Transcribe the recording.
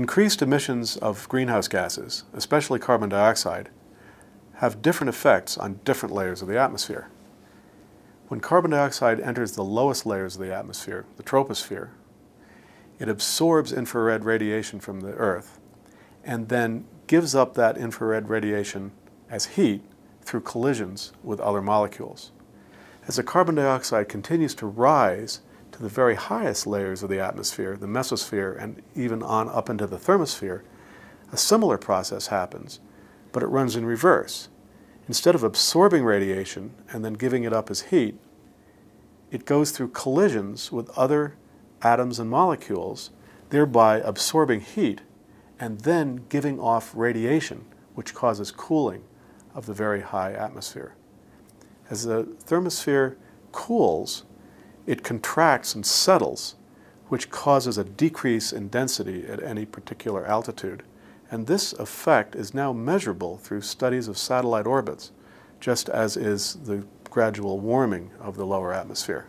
Increased emissions of greenhouse gases, especially carbon dioxide, have different effects on different layers of the atmosphere. When carbon dioxide enters the lowest layers of the atmosphere, the troposphere, it absorbs infrared radiation from the Earth and then gives up that infrared radiation as heat through collisions with other molecules. As the carbon dioxide continues to rise the very highest layers of the atmosphere, the mesosphere, and even on up into the thermosphere, a similar process happens, but it runs in reverse. Instead of absorbing radiation and then giving it up as heat, it goes through collisions with other atoms and molecules, thereby absorbing heat and then giving off radiation, which causes cooling of the very high atmosphere. As the thermosphere cools, it contracts and settles, which causes a decrease in density at any particular altitude. And this effect is now measurable through studies of satellite orbits, just as is the gradual warming of the lower atmosphere.